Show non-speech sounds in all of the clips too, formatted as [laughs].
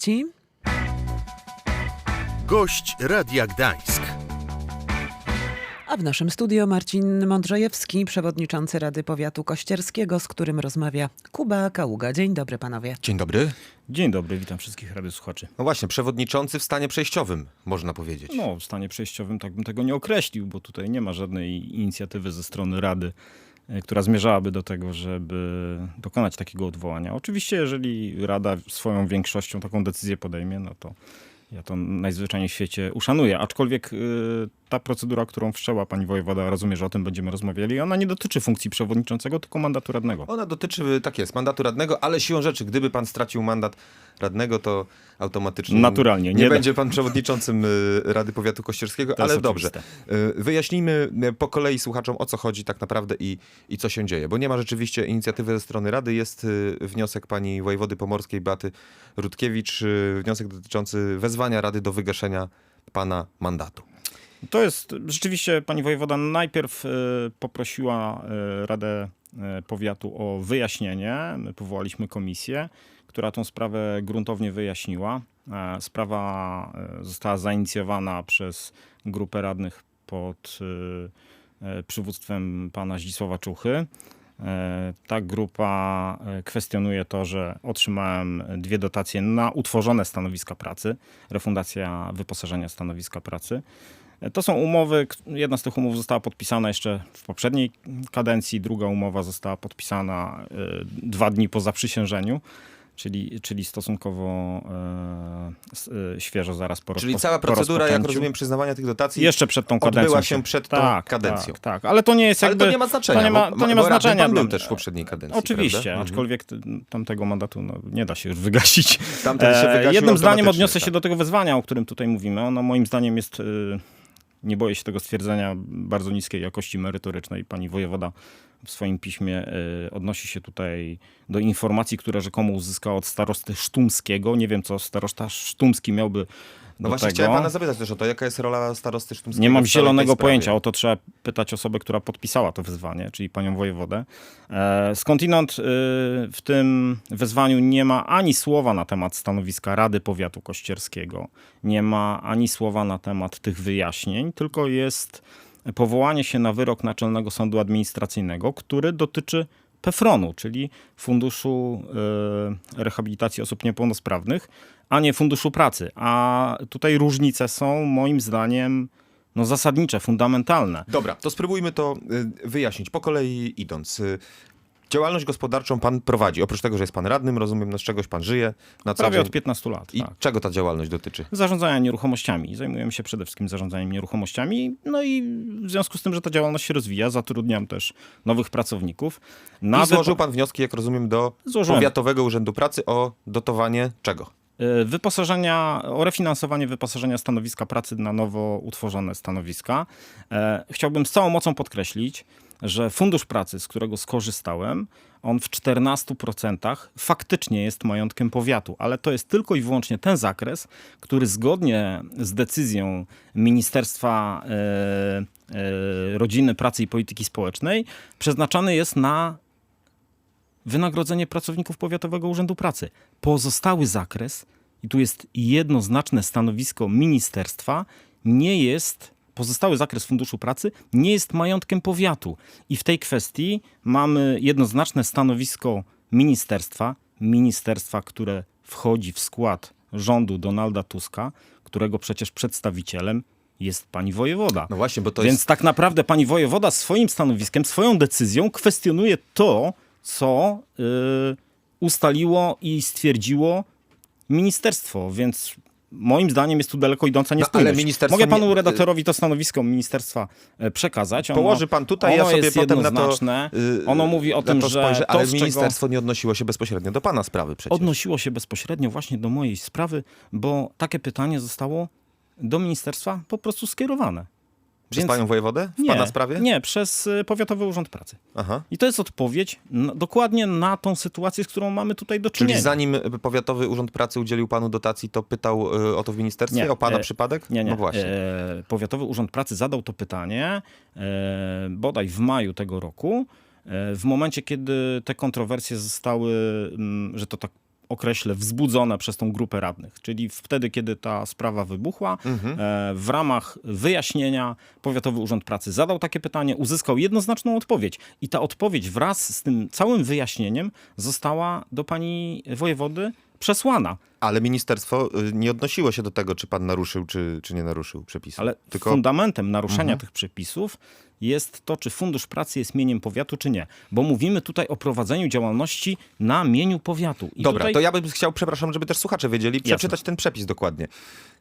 Gości Gość Radia Gdańsk. A w naszym studio Marcin Mądrzejewski, przewodniczący Rady Powiatu Kościerskiego, z którym rozmawia Kuba Kaługa. Dzień dobry panowie. Dzień dobry. Dzień dobry, witam wszystkich radiosłuchaczy. No właśnie, przewodniczący w stanie przejściowym, można powiedzieć. No, w stanie przejściowym tak bym tego nie określił, bo tutaj nie ma żadnej inicjatywy ze strony Rady, która zmierzałaby do tego, żeby dokonać takiego odwołania. Oczywiście, jeżeli Rada swoją większością taką decyzję podejmie, no to ja to najzwyczajniej w świecie uszanuję. Aczkolwiek y, ta procedura, którą wszczęła pani wojewoda, rozumie, że o tym będziemy rozmawiali, ona nie dotyczy funkcji przewodniczącego, tylko mandatu radnego. Ona dotyczy, tak jest, mandatu radnego, ale siłą rzeczy, gdyby pan stracił mandat radnego, to automatycznie Naturalnie, nie, nie da- będzie pan przewodniczącym y, Rady Powiatu Kościerskiego, To ale dobrze. oczywiste. Wyjaśnijmy y, po kolei słuchaczom, o co chodzi tak naprawdę i, i co się dzieje, bo nie ma rzeczywiście inicjatywy ze strony Rady. Jest y, wniosek pani wojewody pomorskiej Beaty Rutkiewicz, wniosek dotyczący wezwania Rady do wygaszenia pana mandatu. To jest rzeczywiście pani wojewoda najpierw e, poprosiła e, Radę e, Powiatu o wyjaśnienie. My powołaliśmy komisję, która tą sprawę gruntownie wyjaśniła. E, Sprawa została zainicjowana przez grupę radnych pod e, przywództwem pana Zdzisława Czuchy. E, Ta grupa kwestionuje to, że otrzymałem dwie dotacje na utworzone stanowiska pracy, refundacja wyposażenia stanowiska pracy. E, To są umowy, jedna z tych umów została podpisana jeszcze w poprzedniej kadencji, druga umowa została podpisana e, dwa dni po zaprzysiężeniu, czyli, czyli stosunkowo e, e, świeżo zaraz po Czyli cała procedura, jak rozumiem, przyznawania tych dotacji Jeszcze przed tą odbyła kadencją. się przed tą tak, kadencją. Tak, tak, ale to nie jest Ale jakby... to nie ma znaczenia. To nie ma, to nie ma znaczenia. Pan był też w poprzedniej kadencji. Oczywiście, prawda? Mhm. aczkolwiek tamtego mandatu no, nie da się już wygasić. Tamten się wygasił Jednym zdaniem odniosę się tak. do tego wezwania, o którym tutaj mówimy. Ono moim zdaniem jest, y, nie boję się tego stwierdzenia, bardzo niskiej jakości merytorycznej. Pani wojewoda w swoim piśmie y, odnosi się tutaj do informacji, które rzekomo uzyskała od starosty Sztumskiego. Nie wiem, co starosta Sztumski miałby No właśnie tego. chciałem pana zapytać też o to, jaka jest rola starosty Sztumskiego Nie mam zielonego pojęcia, o to trzeba pytać osobę, która podpisała to wezwanie, czyli panią wojewodę. E, Skądinąd y, w tym wezwaniu nie ma ani słowa na temat stanowiska Rady Powiatu Kościerskiego, nie ma ani słowa na temat tych wyjaśnień, tylko jest powołanie się na wyrok Naczelnego Sądu Administracyjnego, który dotyczy PEFRON-u, czyli Funduszu y, Rehabilitacji Osób Niepełnosprawnych, a nie Funduszu Pracy. A tutaj różnice są moim zdaniem no, zasadnicze, fundamentalne. Dobra, to spróbujmy to y, wyjaśnić, po kolei idąc. Działalność gospodarczą pan prowadzi. Oprócz tego, że jest pan radnym, rozumiem, no z czegoś pan żyje na co Prawie dzień. od 15 lat. I tak. czego ta działalność dotyczy? Zarządzania nieruchomościami. Zajmujemy się przede wszystkim zarządzaniem nieruchomościami. No i w związku z tym, że ta działalność się rozwija, zatrudniam też nowych pracowników. I złożył pan wnioski, jak rozumiem, do Złożyłem. Powiatowego Urzędu Pracy o dotowanie czego? Y, wyposażenia, o refinansowanie wyposażenia stanowiska pracy na nowo utworzone stanowiska. E, Chciałbym z całą mocą podkreślić, że Fundusz Pracy, z którego skorzystałem, on w 14% faktycznie jest majątkiem powiatu, ale to jest tylko i wyłącznie ten zakres, który zgodnie z decyzją Ministerstwa e, e, Rodziny, Pracy i Polityki Społecznej przeznaczany jest na wynagrodzenie pracowników Powiatowego Urzędu Pracy. Pozostały zakres, i tu jest jednoznaczne stanowisko ministerstwa, nie jest, pozostały zakres Funduszu Pracy nie jest majątkiem powiatu. I w tej kwestii mamy jednoznaczne stanowisko ministerstwa, ministerstwa, które wchodzi w skład rządu Donalda Tuska, którego przecież przedstawicielem jest pani wojewoda. No właśnie, bo to Więc jest... tak naprawdę pani wojewoda swoim stanowiskiem, swoją decyzją kwestionuje to, co y, ustaliło i stwierdziło ministerstwo. Więc moim zdaniem jest tu daleko idąca niespójność. ale ministerstwo Mogę panu redaktorowi to stanowisko ministerstwa e, przekazać. Ono- Położy pan tutaj, ja sobie potem na to... jednoznaczne. y, Ono mówi o tym, to że spojrzę, to, ale z czego- ministerstwo nie odnosiło się bezpośrednio do pana sprawy przecież. odnosiło się bezpośrednio właśnie do mojej sprawy, bo takie pytanie zostało do ministerstwa po prostu skierowane. Przez panią wojewodę? W nie, pana sprawie? Nie, przez y, Powiatowy Urząd Pracy. Aha. I to jest odpowiedź na, dokładnie na tą sytuację, z którą mamy tutaj do czynienia. Czyli zanim Powiatowy Urząd Pracy udzielił panu dotacji, to pytał y, o to w ministerstwie? Nie, o pana e, przypadek? Nie, nie. No właśnie. E, Powiatowy Urząd Pracy zadał to pytanie e, bodaj w maju tego roku. E, w momencie, kiedy te kontrowersje zostały, mm, że to tak określę, wzbudzone przez tą grupę radnych. Czyli wtedy, kiedy ta sprawa wybuchła, e, w ramach wyjaśnienia Powiatowy Urząd Pracy zadał takie pytanie, uzyskał jednoznaczną odpowiedź. I ta odpowiedź wraz z tym całym wyjaśnieniem została do pani wojewody przesłana. Ale ministerstwo y, nie odnosiło się do tego, czy pan naruszył, czy, czy nie naruszył przepisu. Ale Tylko fundamentem naruszenia tych przepisów jest to, czy Fundusz Pracy jest mieniem powiatu, czy nie. Bo mówimy tutaj o prowadzeniu działalności na mieniu powiatu. I Dobra, tutaj... to ja bym chciał, przepraszam, żeby też słuchacze wiedzieli, przeczytać ten przepis dokładnie.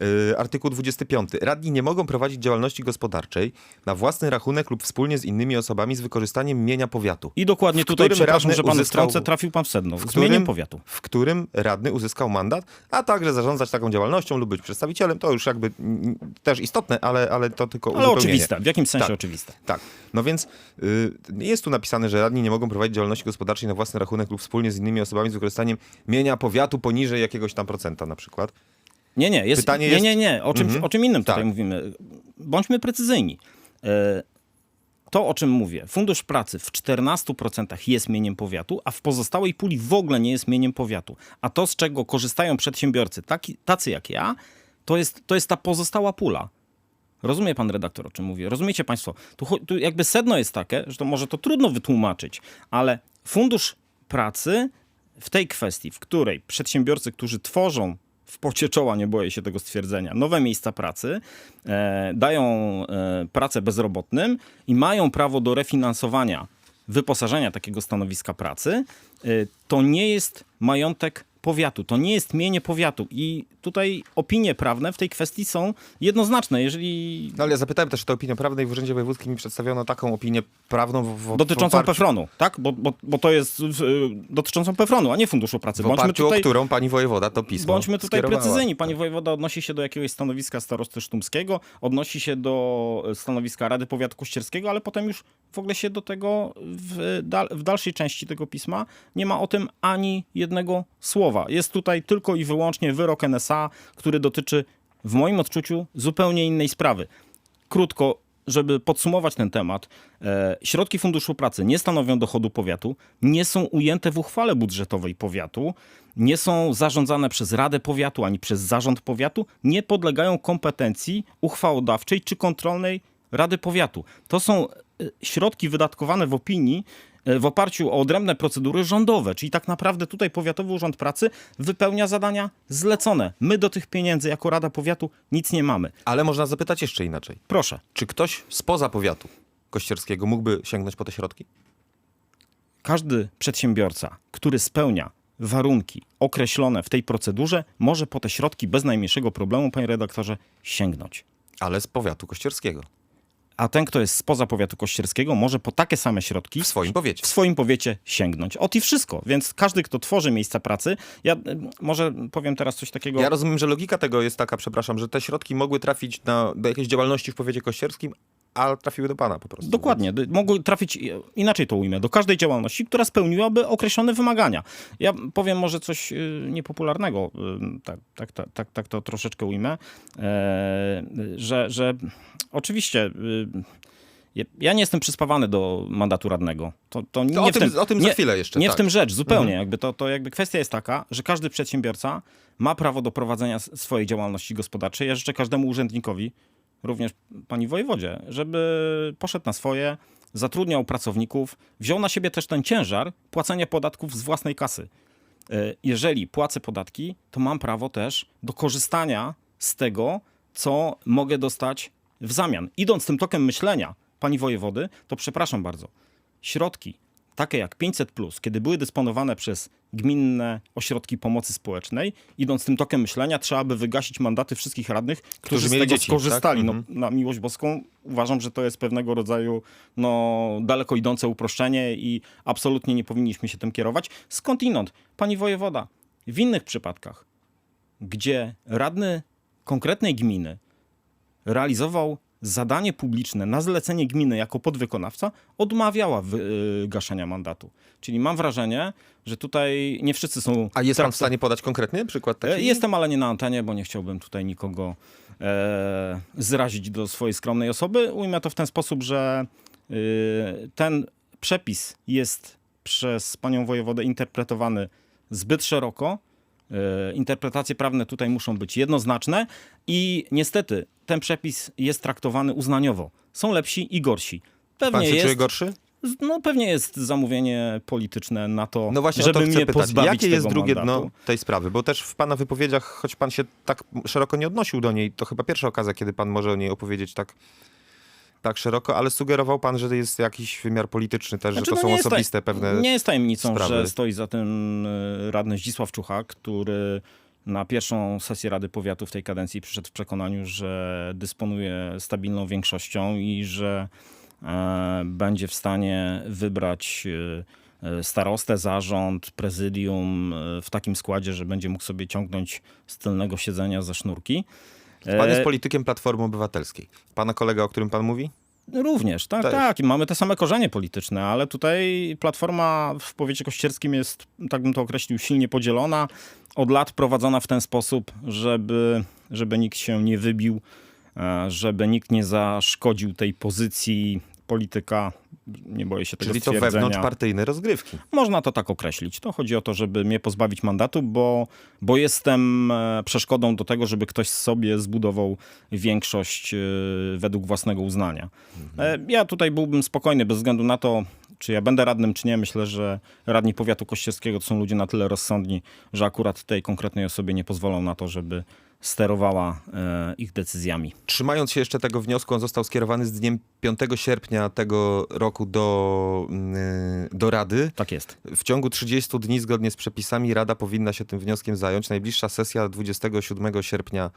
Yy, artykuł 25. Radni nie mogą prowadzić działalności gospodarczej na własny rachunek lub wspólnie z innymi osobami z wykorzystaniem mienia powiatu. I dokładnie w tutaj, przepraszam, że pan uzyskał- wtrącę, trafił pan w sedno. w Z którym- mieniem powiatu. W którym radny uzyskał mandat, a także zarządzać taką działalnością lub być przedstawicielem. To już jakby też istotne, ale, ale to tylko Ale oczywiste, w jakimś sensie Tak. oczywiste. Tak. No więc y, jest tu napisane, że radni nie mogą prowadzić działalności gospodarczej na własny rachunek lub wspólnie z innymi osobami z wykorzystaniem mienia powiatu poniżej jakiegoś tam procenta na przykład. Nie, nie, jest, Pytanie nie, jest- nie, nie, o czym, Mhm. o czym innym tutaj Tak. mówimy. Bądźmy precyzyjni. E, To, o czym mówię, Fundusz Pracy w 14% jest mieniem powiatu, a w pozostałej puli w ogóle nie jest mieniem powiatu. A to, z czego korzystają przedsiębiorcy, taki, tacy jak ja, to jest, to jest ta pozostała pula. Rozumie pan redaktor, o czym mówię? Rozumiecie państwo? Tu, tu jakby sedno jest takie, że to może to trudno wytłumaczyć, ale Fundusz Pracy w tej kwestii, w której przedsiębiorcy, którzy tworzą w pocie czoła, nie boję się tego stwierdzenia, nowe miejsca pracy, e, dają e, pracę bezrobotnym i mają prawo do refinansowania wyposażenia takiego stanowiska pracy, e, to nie jest majątek powiatu, to nie jest mienie powiatu. I tutaj opinie prawne w tej kwestii są jednoznaczne. Jeżeli No ale ja zapytałem też o tę opinię prawną i w Urzędzie Wojewódzkim mi przedstawiono taką opinię prawną w, w, dotyczącą w oparciu, PFRON-u, tak? Bo, bo, bo to jest y, dotyczącą PFRON-u, a nie Funduszu Pracy. w oparciu tutaj, o którą pani wojewoda to pismo Bądźmy tutaj skierowała. precyzyjni. Pani wojewoda odnosi się do jakiegoś stanowiska starosty sztumskiego, odnosi się do e, stanowiska Rady Powiatu Kościerskiego, ale potem już w ogóle się do tego w, dal, w dalszej części tego pisma nie ma o tym ani jednego słowa. Jest tutaj tylko i wyłącznie wyrok NSA, który dotyczy w moim odczuciu zupełnie innej sprawy. Krótko, żeby podsumować ten temat, e, środki Funduszu Pracy nie stanowią dochodu powiatu, nie są ujęte w uchwale budżetowej powiatu, nie są zarządzane przez Radę Powiatu ani przez Zarząd Powiatu, nie podlegają kompetencji uchwałodawczej czy kontrolnej Rady Powiatu. To są e, środki wydatkowane w opinii w oparciu o odrębne procedury rządowe, czyli tak naprawdę tutaj Powiatowy Urząd Pracy wypełnia zadania zlecone. My do tych pieniędzy jako Rada Powiatu nic nie mamy. Ale można zapytać jeszcze inaczej. Proszę. Czy ktoś spoza powiatu kościerskiego mógłby sięgnąć po te środki? każdy przedsiębiorca, który spełnia warunki określone w tej procedurze, może po te środki bez najmniejszego problemu, panie redaktorze, sięgnąć. Ale z powiatu kościerskiego. A ten, kto jest spoza powiatu kościerskiego, może po takie same środki W swoim powiecie. w swoim powiecie sięgnąć. Ot i wszystko. Więc każdy, kto tworzy miejsca pracy, ja y, może powiem teraz coś takiego. Ja rozumiem, że logika tego jest taka, przepraszam, że te środki mogły trafić na, do jakiejś działalności w powiecie kościerskim, a trafiły do pana po prostu. Dokładnie. Mogły trafić, inaczej to ujmę, do każdej działalności, która spełniłaby określone wymagania. Ja powiem może coś y, niepopularnego, y, tak, tak, tak, tak, tak to troszeczkę ujmę, e, że, że oczywiście y, ja- nie jestem przyspawany do mandatu radnego. To, to nie o w tym- tym, o tym za nie, chwilę jeszcze, Nie tak. w tym rzecz, zupełnie. Jakby to, to jakby kwestia jest taka, że każdy przedsiębiorca ma prawo do prowadzenia swojej działalności gospodarczej. Ja życzę każdemu urzędnikowi, również pani wojewodzie, żeby poszedł na swoje, zatrudniał pracowników, wziął na siebie też ten ciężar płacenia podatków z własnej kasy. E, Jeżeli płacę podatki, to mam prawo też do korzystania z tego, co mogę dostać w zamian. Idąc tym tokiem myślenia pani wojewody, to przepraszam bardzo, środki takie jak 500, kiedy były dysponowane przez gminne ośrodki pomocy społecznej, idąc tym tokiem myślenia, trzeba by wygasić mandaty wszystkich radnych, którzy, Którzy z tego dzieci, skorzystali. tak? No, Mhm. na miłość boską uważam, że to jest pewnego rodzaju no, daleko idące uproszczenie i absolutnie nie powinniśmy się tym kierować. Skądinąd, pani wojewoda, w innych przypadkach, gdzie radny konkretnej gminy realizował zadanie publiczne na zlecenie gminy jako podwykonawca, odmawiała wygaszenia mandatu. Czyli mam wrażenie, że tutaj nie wszyscy są... A jest pan w stanie podać konkretny przykład E, taki? Jestem, ale nie na antenie, bo nie chciałbym tutaj nikogo e, zrazić do swojej skromnej osoby. Ujmę to w ten sposób, że y, ten przepis jest przez panią wojewodę interpretowany zbyt szeroko, E, Interpretacje prawne tutaj muszą być jednoznaczne i niestety ten przepis jest traktowany uznaniowo. Są lepsi i gorsi. Pan Pewnie się jest, czuje gorszy? no pewnie jest zamówienie polityczne na to, No właśnie, żeby to mnie pytać. pozbawić Jakie jest drugie mandatu. dno tej sprawy? Bo też w pana wypowiedziach, choć pan się tak szeroko nie odnosił do niej, to chyba pierwsza okazja, kiedy pan może o niej opowiedzieć tak, tak szeroko, ale sugerował pan, że jest jakiś wymiar polityczny też, Znaczy, że to no są osobiste pewne... Nie jest tajemnicą, sprawy. że stoi za tym e, radny Zdzisław Czucha, który na pierwszą sesję Rady Powiatu w tej kadencji przyszedł w przekonaniu, że dysponuje stabilną większością i że e, będzie w stanie wybrać e, starostę, zarząd, prezydium w takim składzie, że będzie mógł sobie ciągnąć z tylnego siedzenia za sznurki. Pan jest E, politykiem Platformy Obywatelskiej. Pana kolega, o którym pan mówi? Również, tak, Też. tak. I mamy te same korzenie polityczne, ale tutaj Platforma w powiecie kościerskim jest, tak bym to określił, silnie podzielona. Od lat prowadzona w ten sposób, żeby, żeby nikt się nie wybił, e, żeby nikt nie zaszkodził tej pozycji polityka. Nie boję się tego Czyli to wewnątrzpartyjne rozgrywki. Można to tak określić. To chodzi o to, żeby mnie pozbawić mandatu, bo, bo jestem e, przeszkodą do tego, żeby ktoś sobie zbudował większość e, według własnego uznania. E, Ja tutaj byłbym spokojny bez względu na to, czy ja będę radnym, czy nie. Myślę, że radni powiatu kościerskiego to są ludzie na tyle rozsądni, że akurat tej konkretnej osobie nie pozwolą na to, żeby sterowała e, ich decyzjami. Trzymając się jeszcze tego wniosku, on został skierowany z dniem 5 sierpnia tego roku do, mm, do Rady. Tak jest. W ciągu 30 dni, zgodnie z przepisami, Rada powinna się tym wnioskiem zająć. Najbliższa sesja 27 sierpnia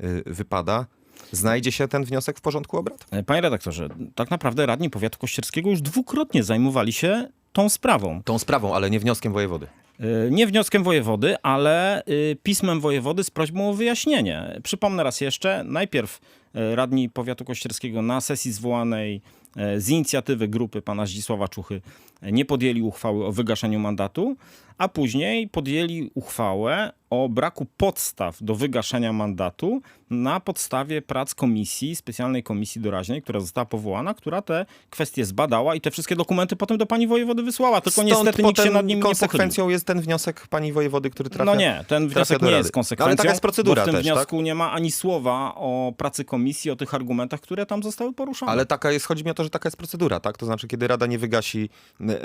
y, wypada. Znajdzie się ten wniosek w porządku obrad? E, Panie redaktorze, tak naprawdę radni powiatu kościerskiego już dwukrotnie zajmowali się tą sprawą. Tą sprawą, ale nie wnioskiem wojewody. Y, Nie wnioskiem wojewody, ale y, pismem wojewody z prośbą o wyjaśnienie. Przypomnę raz jeszcze, najpierw radni powiatu kościerskiego na sesji zwołanej y, z inicjatywy grupy pana Zdzisława Czuchy y, nie podjęli uchwały o wygaszeniu mandatu, a później podjęli uchwałę o braku podstaw do wygaszenia mandatu na podstawie prac komisji, specjalnej komisji doraźnej, która została powołana, która te kwestie zbadała i te wszystkie dokumenty potem do pani wojewody wysłała, tylko Stąd niestety nikt się nad nim nie pochylił. konsekwencją jest ten wniosek pani wojewody, który trafia No nie, ten wniosek nie jest konsekwencją. Ale taka jest procedura w tym też, tak? wniosku nie ma ani słowa o pracy komisji, o tych argumentach, które tam zostały poruszone. Ale taka jest, chodzi mi o to, że taka jest procedura, tak? To znaczy, kiedy Rada nie wygasi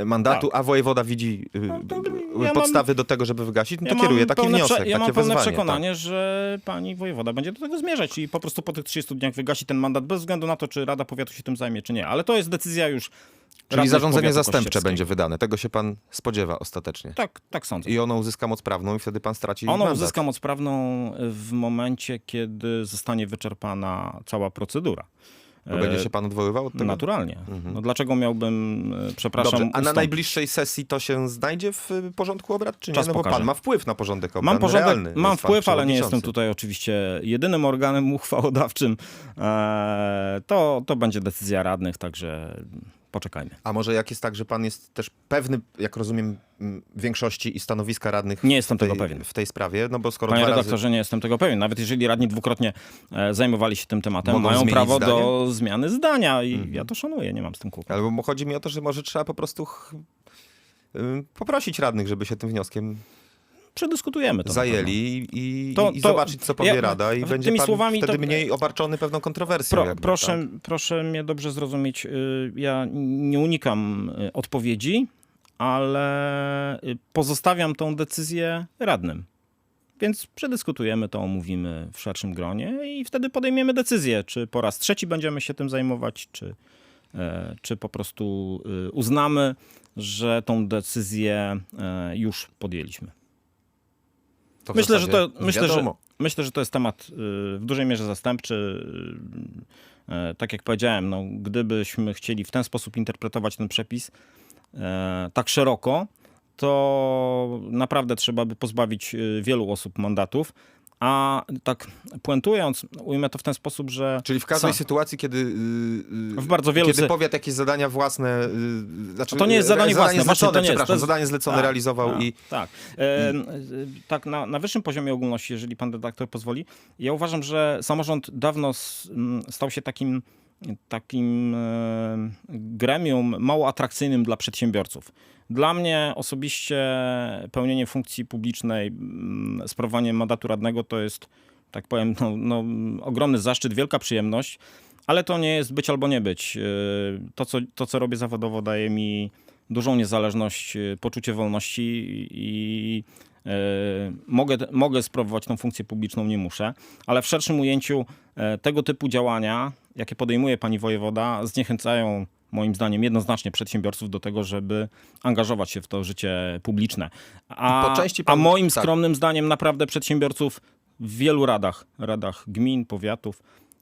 y, mandatu, a wojewoda widzi y, Tak. No y, ja podstawy do tego, żeby wygasić, no to Ja kieruje mam taki pełne wniosek, Ja mam pełne przekonanie, tak. że pani wojewoda będzie do tego zmierzać i po prostu po tych 30 dniach wygasi ten mandat bez względu na to, czy Rada Powiatu się tym zajmie, czy nie. Ale to jest decyzja już Czyli zarządzenie zastępcze będzie wydane. Tego się pan spodziewa ostatecznie. Tak, tak sądzę. I ono uzyska moc prawną i wtedy pan straci Ono mandat. uzyska moc prawną w momencie, kiedy zostanie wyczerpana cała procedura. Bo będzie E, się pan odwoływał od tego? Naturalnie. No dlaczego miałbym, e, przepraszam, Dobrze, a na najbliższej sesji to się znajdzie w y, porządku obrad, czy nie? Czas No bo pokaże. pan ma wpływ na porządek obrad. Mam, no porządek, realny. mam wpływ, ale nie jestem tutaj oczywiście jedynym organem [laughs] uchwałodawczym. Eee, to, to będzie decyzja radnych, także poczekajmy. A może jak jest tak, że pan jest też pewny, jak rozumiem, większości i stanowiska radnych Nie jestem tej, tego pewien. w tej sprawie? No bo skoro Panie dwa razy... redaktorze, nie jestem tego pewien. Nawet jeżeli radni dwukrotnie e, zajmowali się tym tematem, Mogą mają prawo zdanie? Mhm. do zmiany zdania i ja to szanuję, nie mam z tym kłopotu. Ale bo chodzi mi o to, że może trzeba po prostu ch... ym, poprosić radnych, żeby się tym wnioskiem Przedyskutujemy to. zajęli i, To- i to- zobaczyć, co powie ja- Rada i będzie pan słowami wtedy to- mniej obarczony pewną kontrowersją. Pro, jakby, proszę, tak? proszę mnie dobrze zrozumieć. y, Ja nie unikam y, odpowiedzi, ale y, pozostawiam tą decyzję radnym. Więc przedyskutujemy to, omówimy w szerszym gronie i wtedy podejmiemy decyzję, czy po raz trzeci będziemy się tym zajmować, czy, e, czy po prostu uznamy, że tą decyzję e, już podjęliśmy. To Myślę, że to, myślę, że, myślę, że to jest temat y, w dużej mierze zastępczy. Y, y, Tak jak powiedziałem, no, gdybyśmy chcieli w ten sposób interpretować ten przepis tak szeroko, to naprawdę trzeba by pozbawić wielu osób mandatów. A tak puentując, ujmę to w ten sposób, że. Czyli w każdej Sam- sytuacji, kiedy, yy, W bardzo wielu kiedy powiat jakieś zadania własne, yy, znaczy, To nie jest zadanie yy, własne, zlecone, to nie jest. To jest- zadanie zlecone Tak, realizował tak, i Tak. E, tak, na, na wyższym poziomie ogólności, jeżeli pan redaktor pozwoli, ja uważam, że samorząd dawno stał się takim takim e, gremium mało atrakcyjnym dla przedsiębiorców. Dla mnie osobiście pełnienie funkcji publicznej, mm, sprawowanie mandatu radnego to jest, tak powiem, no, no, ogromny zaszczyt, wielka przyjemność, ale to nie jest być albo nie być. E, To, co, to, co robię zawodowo, daje mi dużą niezależność, e, poczucie wolności i mogę, mogę sprawować tą funkcję publiczną, nie muszę, ale w szerszym ujęciu e, tego typu działania, jakie podejmuje pani wojewoda, zniechęcają moim zdaniem jednoznacznie przedsiębiorców do tego, żeby angażować się w to życie publiczne. A, a moim tak. skromnym zdaniem naprawdę przedsiębiorców w wielu radach, radach gmin, powiatów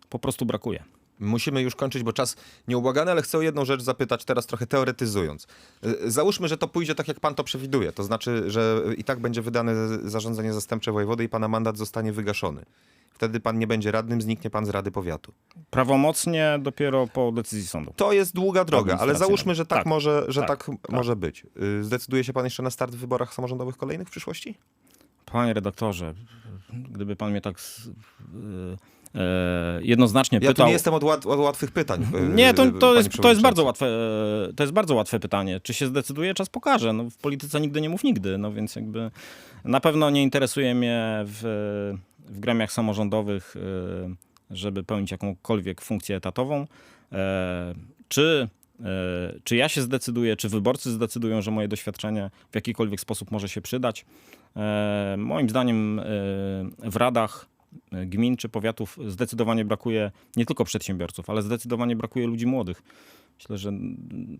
po prostu brakuje. Musimy już kończyć, bo czas nieubłagany, ale chcę o jedną rzecz zapytać teraz trochę teoretyzując. Y, Załóżmy, że to pójdzie tak, jak pan to przewiduje. To znaczy, że i tak będzie wydane zarządzenie zastępcze wojewody i pana mandat zostanie wygaszony. Wtedy pan nie będzie radnym, zniknie pan z Rady Powiatu. Prawomocnie dopiero po decyzji sądu. To jest długa droga, ale załóżmy, że tak, Tak, może, że tak, tak, może być. Y, Zdecyduje się pan jeszcze na start w wyborach samorządowych kolejnych w przyszłości? Panie redaktorze, gdyby pan mnie tak jednoznacznie Ja pytał... nie jestem od, łat, od łatwych pytań. Nie, to, y, to, panie jest, to jest bardzo łatwe. e, To jest bardzo łatwe pytanie. Czy się zdecyduje? Czas pokaże. No, w polityce nigdy nie mów nigdy. No więc jakby na pewno nie interesuje mnie w, w gremiach samorządowych, e, żeby pełnić jakąkolwiek funkcję etatową. E, Czy, e, czy ja się zdecyduję, czy wyborcy zdecydują, że moje doświadczenie w jakikolwiek sposób może się przydać? E, Moim zdaniem e, w radach e, gmin czy powiatów zdecydowanie brakuje nie tylko przedsiębiorców, ale zdecydowanie brakuje ludzi młodych. Myślę, że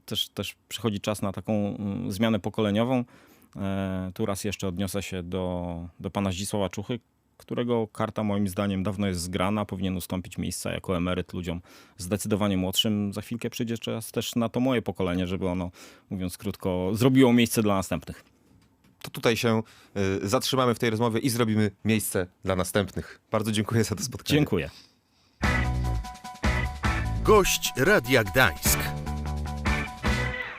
też, też przychodzi czas na taką mm, zmianę pokoleniową. E, Tu raz jeszcze odniosę się do, do pana Zdzisława Czuchy, którego karta moim zdaniem dawno jest zgrana, powinien ustąpić miejsca jako emeryt ludziom zdecydowanie młodszym. Za chwilkę przyjdzie czas też na to moje pokolenie, żeby ono, mówiąc krótko, zrobiło miejsce dla następnych. To tutaj się y, zatrzymamy w tej rozmowie i zrobimy miejsce dla następnych. Bardzo dziękuję za to spotkanie. Dziękuję. Gość Radia Gdańsk.